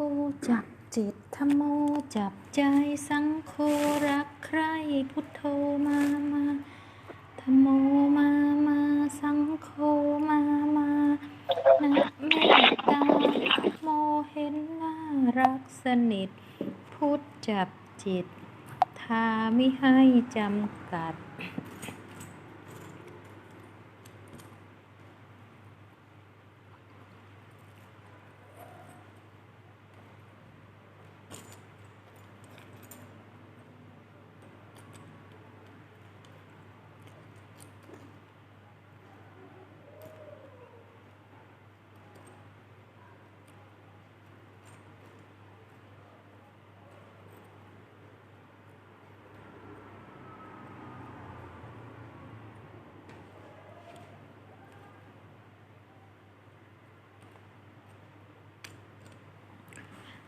พุทโธจับจิตธรรมโมจับใจสังโฆรักใครพุทโธมามาธรรมโมมามาสังโฆมามานะเมตตาโมเห็นน่ารักสนิท พุทธจับจิตทาไม่ให้จำกัด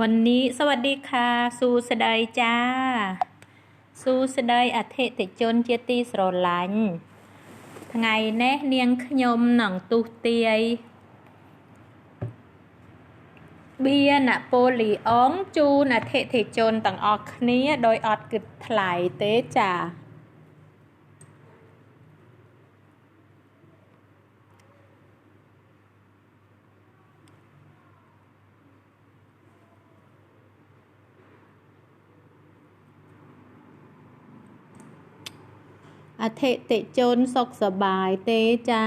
วันนี้สวัสดีค่ะស៊ូស្ដីចាស៊ូស្ដីអធិតិជនជាទីស្រឡាញ់ថ្ងៃនេះនាងខ្ញុំនឹងទុះទាយបៀណាប៉ូលីអុងជូនអធិតិជនទាំងអស់គ្នាដោយអត់គិតថ្លៃទេចា อเทติจนสกสบายเตจ้า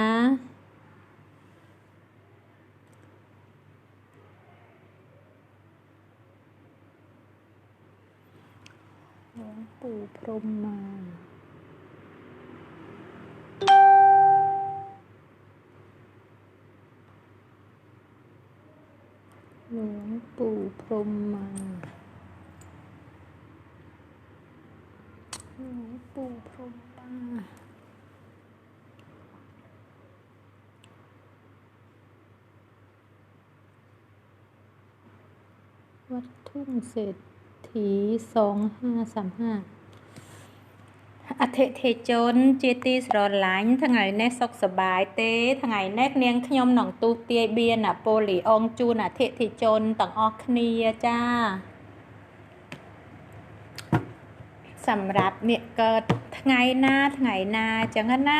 หลวงปู่พรมมาหลวงปู่พรมมา วัดทุ่งเศรษฐีสองห้าสามห้าអធិធិជនជាទីស្រឡាញ់ថ្ងៃនេះសុខសប្បាយទេថ្ងៃនេះនាងខ្ញុំនឹងទូទាយបៀណាប៉ូលីអុងជូនអធិធិជនទាំងអស់គ្នាចាសម្រាប់អ្នកកើតថ្ងៃណាថ្ងៃណាអញ្ចឹងណា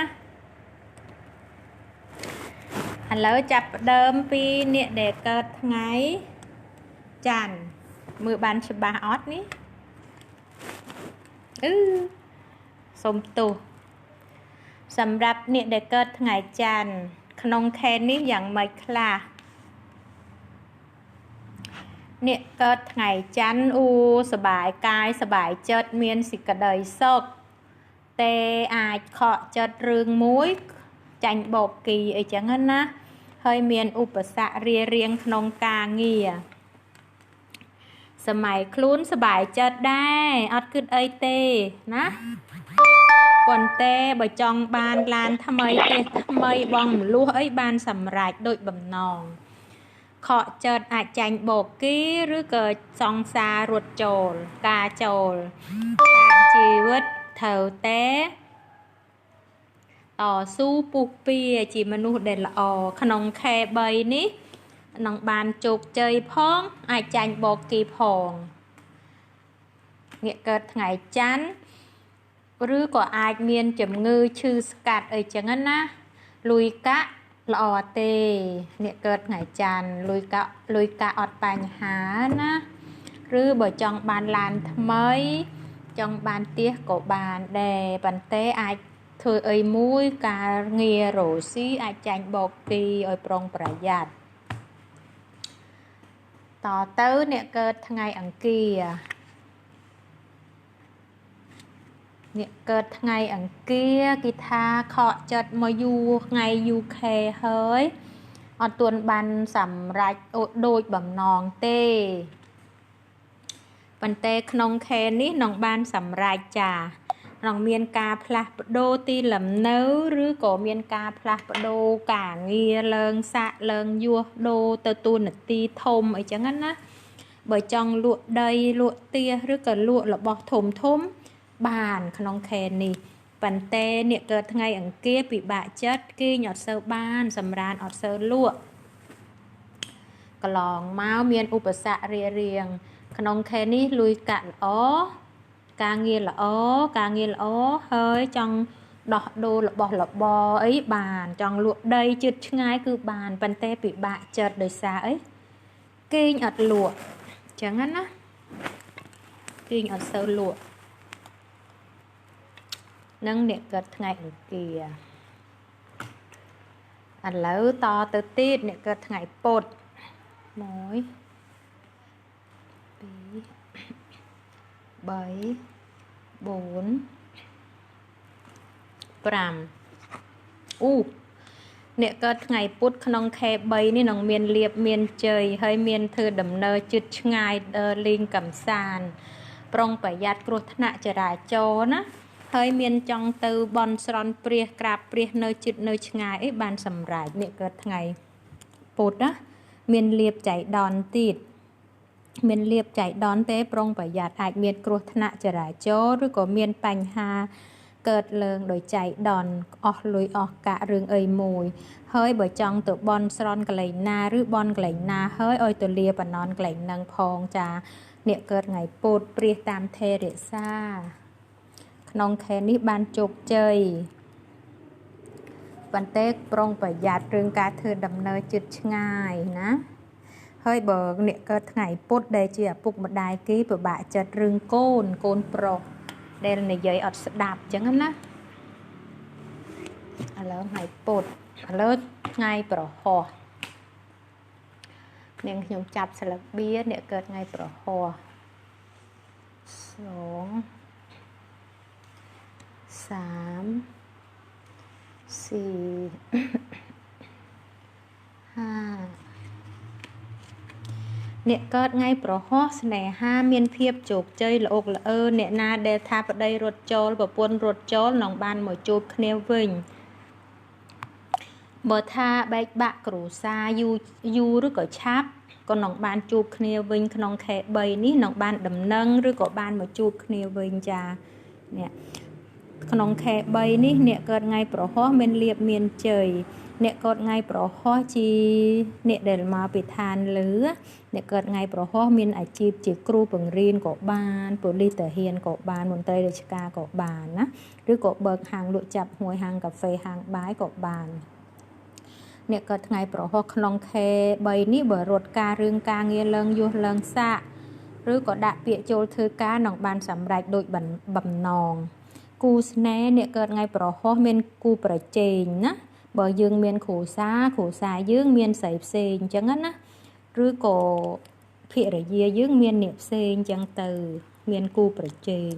ឥឡូវចាប់ផ្ដើមពីអ្នកដែលកើតថ្ងៃ ច័ន្ទមើលបានច្បាស់អត់នេះអឺសុំទោសសម្រាប់អ្នកដែលកើតថ្ងៃច័ន្ទក្នុងខែនេះយ៉ាងម៉េចខ្លះអ្នកកើតថ្ងៃច័ន្ទអូសបាយកាយសបាយចិត្តមានសេចក្តីសុខតែអាចខកចិត្តរឿងមួយចាញ់បោកគីអីចឹងណា ហើយមានឧបសគ្គរារាំងក្នុងការងារ សម័យខ្លួនសบายចិត្តដែរអត់គិតអីទេណាប៉ុន្តែបើចង់បានឡានថ្មីទេថ្មីបងមលុះអីបានសម្រេចដូចបំណងខកចិត្តអាចចាញ់បោកគីឬក៏សង្សាររត់ចូលការចូលខាងជីវិតត្រូវតែតស៊ូពុះពៀជាមនុស្សដែលល្អក្នុងខែ3នេះ នឹងបានជោគជ័យផងអាចចាញ់បោកគីផងងាកកើតថ្ងៃច័ន្ទឬក៏អាចមានជំងឺឈឺស្កាត់អីចឹងណាលុយកាក់ល្អទេអ្នកកើតថ្ងៃច័ន្ទលុយកាក់លុយកាក់អត់បញ្ហាណាឬបើចង់បានឡានថ្មី ចង់បានទៀសក៏បានដែរប៉ុន្តែអាចធ្វើអីមួយការងាររោស៊ីអាចចាញ់បោកគីឲ្យប្រុងប្រយ័ត្ន តទៅអ្នកកើតថ្ងៃអង្គារអ្នកកើតថ្ងៃអង្គារគេថាខកចិត្តមកយូរថ្ងៃយូរខែហើយអត់ទាន់បានសម្រេចអូដូចបំណងទេប៉ុន្តែក្នុងខែនេះនឹងបានសម្រេចចា នឹងមានការផ្លាស់ប្ដូរទីលំនៅឬក៏មានការផ្លាស់ប្ដូរការងារឡើងសាក់ឡើងយោះដូរទៅទូនាទីធំអីចឹងណាបើចង់លក់ដីលក់ទៀសឬក៏លក់របស់ធំធំ បានក្នុងខែនេះប៉ុន្តែអ្នកកើតថ្ងៃអង្គារពិបាកចិត្តគេងអត់សូវបាន សម្រានអត់សូវលក់កន្លងមកមានឧបសគ្គរារាំងក្នុងខែនេះលុយកាក់ល្អ ការងារល្អការងារល្អហើយចង់ដោះដូររបស់របរអីបានចង់លក់ដីជិតឆ្ងាយគឺបានប៉ុន្តែពិបាកចិត្តដោយសារអីគេងអត់លក់ចឹងណាគេងអត់សូវលក់នឹងអ្នកកើតថ្ងៃអង្គារឥឡូវតទៅទៀតអ្នកកើតថ្ងៃពុទ្ធ1 2 3 4 5 6 7 8 9អូអ្នកកើតថ្ងៃពុធក្នុងខែ3នេះនឹងមានលៀបមានជ័យហើយមានធ្វើដំណើរជិតឆ្ងាយដើរលេងកំសាន្តប្រុងប្រយ័ត្នគ្រោះថ្នាក់ចរាចរណ៍ណាហើយមានចង់ទៅបន់ស្រន់ព្រះក្រាបព្រះនៅជិតនៅឆ្ងាយអីបានសម្រេចអ្នកកើតថ្ងៃពុធណាមានលៀបចៃដនទៀត មានលៀបចៃដនទេប្រុងប្រយ័ត្នអាចមានគ្រោះថ្នាក់ចរាចរណ៍ឬក៏មានបញ្ហាកើតឡើងដោយចៃដនអស់លុយអស់កាក់រឿងអីមួយ ហើយបើចង់ទៅបន់ស្រន់កលែងណាឬបន់កលែងណាហើយឲ្យទៅលាបណ្ណនកលែងនឹងផងចាអ្នកកើតថ្ងៃពុធព្រះតាមថេរសាក្នុងខែនេះបានជោគជ័យប៉ុន្តែប្រុងប្រយ័ត្នរឿងការធ្វើដំណើរជិតឆ្ងាយណា ហើយបើអ្នកកើតថ្ងៃពុទ្ធដែលជាឪពុកម្ដាយគេពិបាកចិត្តរឿងកូនកូនប្រុសដែលនិយាយអត់ស្ដាប់អញ្ចឹងណាឥឡូវថ្ងៃពុទ្ធឥឡូវថ្ងៃប្រហោះនាងខ្ញុំចាប់ស្លឹកបៀអ្នកកើតថ្ងៃប្រហោះ2 3สี่ហា អ្នកកើតថ្ងៃប្រហោះស្នេហាមានភាពជោគជ័យល្អកល្អើអ្នកណាដែលថាប្តីរត់ចូលប្រពន្ធរត់ចូលនឹងបានមកជួបគ្នាវិញបើថាបែកបាក់គ្រួសារយូរយូរឬក៏ឆាប់ក៏នឹងបានជួបគ្នាវិញក្នុងខែ3នេះនឹងបានដំណឹងឬក៏បានមកជួបគ្នាវិញចានេះក្នុងខែ3នេះអ្នកកើតថ្ងៃប្រហោះមានលៀបមានជ័យអ្នកកើតថ្ងៃប្រហោះជាអ្នកដែលមកពីឋានលើអ្នកកើតថ្ងៃប្រហោះមានអាជីពជាគ្រូបង្រៀនក៏បានប៉ូលីសទាហានក៏បានមន្ត្រីរាជការក៏បានណាឬក៏បើកហាងលក់ចាប់ហួយហាងកាហ្វេហាងបាយក៏បានអ្នកកើតថ្ងៃប្រហោះក្នុងខែ3នេះបើរត់ការរឿងការងារឡើងយោះឡើងសាកឬក៏ដាក់ពាក្យចូលធ្វើការនឹងបានសម្រេចដោយបំណង គូស្នេហ៍អ្នកកើតថ្ងៃប្រហោះមានគូប្រជែងណាបើយើងមានគ្រួសារគ្រួសារយើងមានស្រីផ្សេងអញ្ចឹងណាឬក៏ភរិយាយើងមានអ្នកផ្សេងអញ្ចឹងទៅ មានគូប្រជែង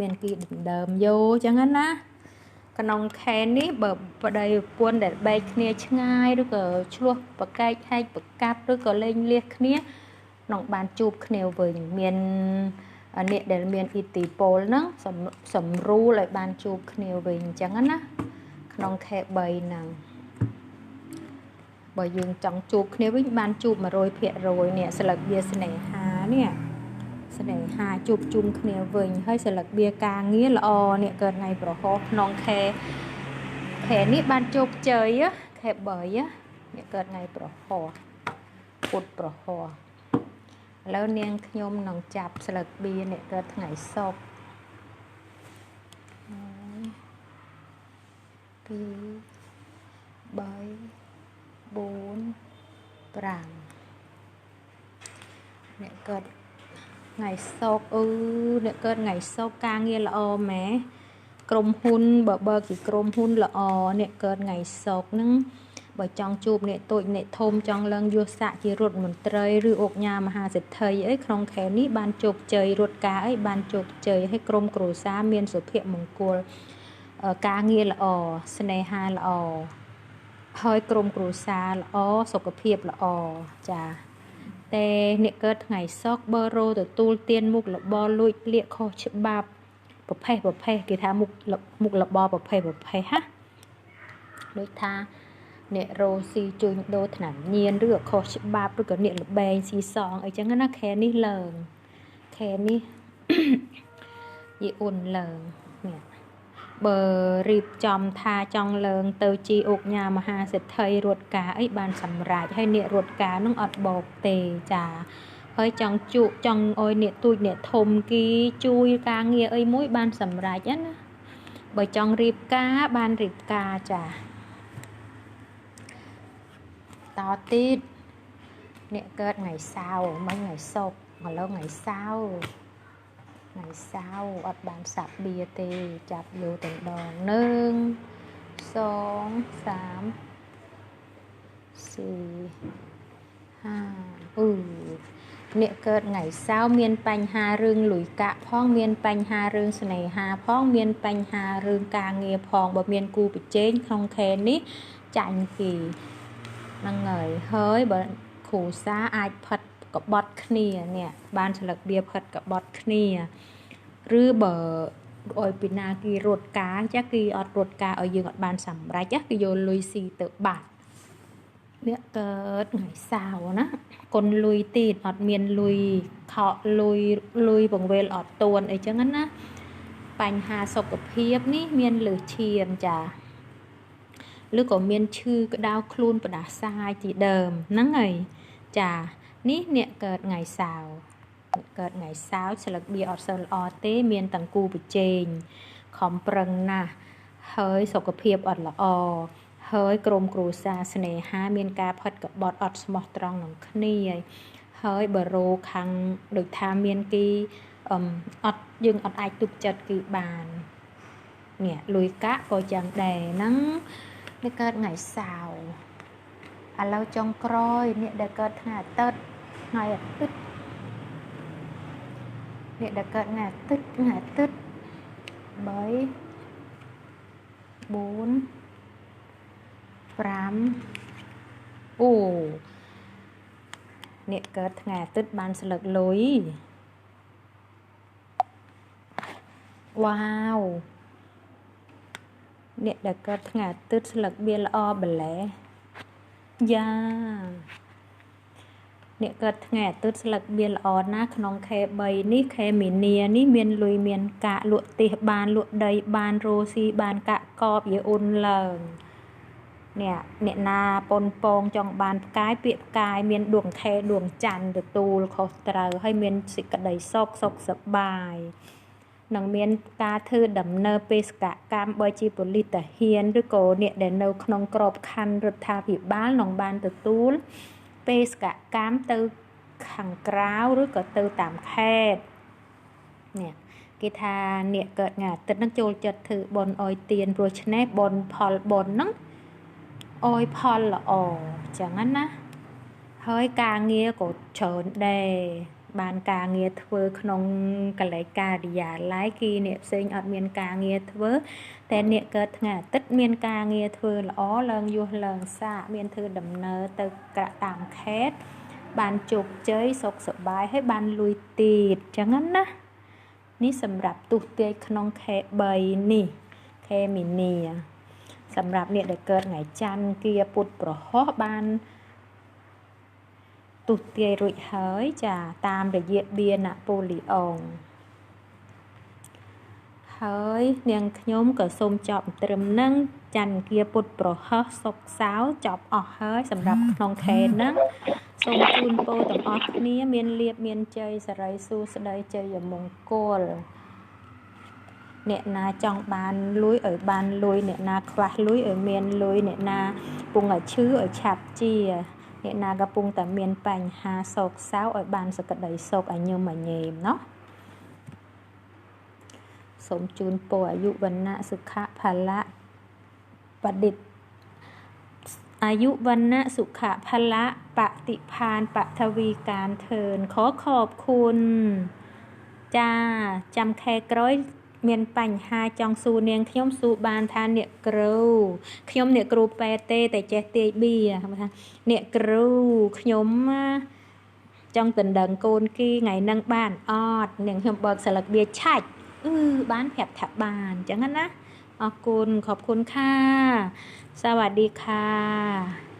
មានគីដណ្ដើមយោអញ្ចឹងណាក្នុងខែនេះបើប្តីប្រពន្ធដែលបែកគ្នាឆ្ងាយឬក៏ឆ្លោះប្រកែកហែកប្រកាប់ឬក៏លេងលះគ្នានឹងបានជួបគ្នាវិញមាន អ្នកដែលមានឥទ្ធិពលហ្នឹងសម្រួលឲ្យបានជួបគ្នាវិញអញ្ចឹងណាក្នុងខែ3ហ្នឹងបើយើងចង់ជួបគ្នាវិញបានជួប100%នេះស្លឹកវាស្នេហានេះស្នេហាជួបជុំគ្នាវិញហើយស្លឹកវាការងារល្អនេះកើតថ្ងៃប្រហោះក្នុងខែខែនេះបានជោគជ័យខែ3នេះកើតថ្ងៃប្រហោះពុទ្ធប្រហោះ ឥឡូវនាងខ្ញុំនឹងចាប់ស្លឹកបៀអ្នកកើតថ្ងៃសុក្រ2 3 4 5អ្នកកើតថ្ងៃសុក្រអឺអ្នកកើតថ្ងៃសុក្រការងារល្អម៉ែក្រុមហ៊ុនបើបើជាក្រុមហ៊ុនល្អអ្នកកើតថ្ងៃសុក្រហ្នឹង បើចង់ជួបអ្នកតូចអ្នកធំចង់ឡើងយសស័កជារដ្ឋមន្ត្រីឬអុកញ៉ាមហាសេដ្ឋីអីក្នុងខែនេះបានជោគជ័យរត់ការអីបានជោគជ័យហើយក្រុមគ្រួសារមានសុភមង្គលការងារល្អស្នេហាល្អហើយក្រុមគ្រួសារល្អសុខភាពល្អចាតែអ្នកកើតថ្ងៃសុកបើរោទទួលទានមុខរបរលួចលាកខុសច្បាប់ប្រភេទប្រភេទគេថាមុខមុខលបប្រភេទប្រភេទហាដូចថា អ្នករស់ស៊ីជួញដូរថ្នាំញៀនឬក៏ខុសច្បាប់ឬក៏អ្នកលបែងស៊ីសងអីចឹងណាខែនេះឡើងខែនេះយីអ៊ុនឡើងនេះបើរៀបចំថាចង់លើង ទៅជីអុកញ៉ាមហាសេដ្ឋីរត់ការអីបានសម្រេចហើយអ្នករត់ការនឹងអត់បោកទេចាហើយចង់ជក់ចង់អុយអ្នកទូចអ្នកធំគីជួយការងារអីមួយបានសម្រេចណាបើចង់រៀបការបានរៀបការចា តទៀតអ្នកកើតថ្ងៃសៅរ៍មិនថ្ងៃសុក្រឥឡូវថ្ងៃសៅរ៍ថ្ងៃសៅរ៍អត់បានសាប់បៀទេចាប់យកតែដង1 2 3 4 5អឺអ្នកកើតថ្ងៃសៅរ៍មានបញ្ហារឿងលុយកាក់ផងមានបញ្ហារឿងស្នេហាផងមានបញ្ហារឿងការងារផងបើមានគូប្រជែងក្នុងខែនេះចាញ់គេ ហ្នឹងហើយហើយបើគ្រូសាអាចផិតក្បត់គ្នានេះបានស្លឹកបៀផិតក្បត់គ្នាឬបើអុយពីណាគេរត់ការចាគេអត់រត់ការឲ្យយើងអត់បានសម្រេចចាគេយកលុយស៊ីទៅបាត់នេះកើតថ្ងៃសៅរ៍ណាគុណលុយទៀតអត់មានលុយខកលុយលុយបង្វេលអត់តួនអីចឹងណាបញ្ហាសុខភាពនេះមានលើឈាមចា ឬក៏មានឈឺក្តៅខ្លួនផ្ដាសាយទីដើមហ្នឹងហើយចានេះអ្នកកើតថ្ងៃសៅរ៍កើតថ្ងៃសៅរ៍ស្លឹកបៀអត់សូវល្អទេ មានតង្គូប្រជែងខំប្រឹងណាស់ហើយសុខភាពអត់ល្អហើយក្រុមគ្រួសារស្នេហាមានការផិតក្បត់អត់ស្មោះត្រង់នឹងគ្នាហើយបើរោខាងដូចថាមានគេអឺអត់យើងអត់អាចទុកចិត្តគេបាននេះលុយកាក់ក៏យ៉ាងដែរហ្នឹង នេះកើតថ្ងៃសៅរ៍ឥឡូវចុងក្រោយអ្នកដែលកើតថ្ងៃអាទិត្យថ្ងៃអាទិត្យអ្នកដែលកើតថ្ងៃអាទិត្យថ្ងៃអាទិត្យ3 4 5អូអ្នកកើតថ្ងៃអាទិត្យបានស្លឹកលុយវ៉ាវ អ្នកដែលកើតថ្ងៃអាទិត្យស្លឹកបៀល្អបលែយ៉ាអ្នកកើតថ្ងៃអាទិត្យស្លឹកបៀល្អណាស់ក្នុងខែ3នេះខែមីនានេះមានលុយមានកាក់លក់ទេសបានលក់ដីបានរោស៊ីបានកាក់កបយាអ៊ុនឡើងអ្នកអ្នកណាប៉ុនពងចង់បានផ្កាយពាក្យផ្កាយមានដួងខែដួងច័ន្ទទទួលខុសត្រូវហើយមានសេចក្តីសុខសុខសប្បាយ នឹងមានការធ្វើដំណើរបេសកកម្មបើជាប៉ូលីសតាហ៊ានឬក៏អ្នកដែលនៅក្នុងក្របខ័ណ្ឌរដ្ឋាភិបាលនឹងបានទទួលបេសកកម្មទៅខាងក្រៅឬក៏ទៅតាមខេត្តនេះគេថាអ្នកកើតថ្ងៃអាទិត្យនឹងចូលចិត្តធ្វើបន់អោយទៀនព្រោះឆ្នេះបន់ផលបន់ហ្នឹងអោយផលល្អចឹងណាហើយការងារក៏ច្រើនដែរ បានការងារធ្វើក្នុងកលេចការិយាល័យគីអ្នកផ្សេងអត់មានការងារធ្វើតែអ្នកកើតថ្ងៃអាទិត្យមានការងារធ្វើល្អឡើងយសឡើងសាកមានធ្វើដំណើរទៅក្រតាមខេត្តបានជោគជ័យសុខសប្បាយហើយបានលួយទៀតចឹងណានេះសម្រាប់ទុះទាយក្នុងខែ3នេះខែមីនាសម្រាប់អ្នកដែលកើតថ្ងៃច័ន្ទគៀពុទ្ធប្រហោះបាន ទុទាយរួចហើយចាតាមរយៈបៀណាប៉ូលីអុងហើយនាងខ្ញុំក៏សូមចប់ត្រឹមនឹងច័ន្ទគាពុទ្ធប្រហោះសុកសៅចប់អស់ហើយសម្រាប់ក្នុងខែហ្នឹងសូមជូនពរទាំងអស់គ្នាមានលៀបមានជ័យសិរីសួស្តីជ័យមង្គលអ្នកណាចង់បានលុយឲ្យបានលុយអ្នកណាខ្វះលុយឲ្យមានលុយអ្នកណាពងឲ្យឈឺឲ្យឆាប់ជា អ្នកណាកំពុងតែមានបញ្ហាសោកសៅឲ្យបានសក្តីសុខឲ្យញឹមឲ្យញែមណោះសូមជូនពរអាយុវណ្ណៈសុខៈផាលៈបឌិតអាយុវណ្ណៈសុខៈផាលៈបតិផានបថវីកានធឿនខអខอบคุณចាចាំខែក្រោយ មានបញ្ហាចង់សួរនាងខ្ញុំសួរបានថាអ្នកគ្រូខ្ញុំអ្នកគ្រូប៉ែទេតែចេះទាយបៀគាត់ថាអ្នកគ្រូខ្ញុំចង់ដណ្ដឹងកូនគេថ្ងៃនឹងបានអត់នាងខ្ញុំបើកសិលឹកបៀឆាច់អឺបានប្រាប់ថាបានអញ្ចឹងណាអរគុណខอบคุณค่ะสวัสดีค่ะ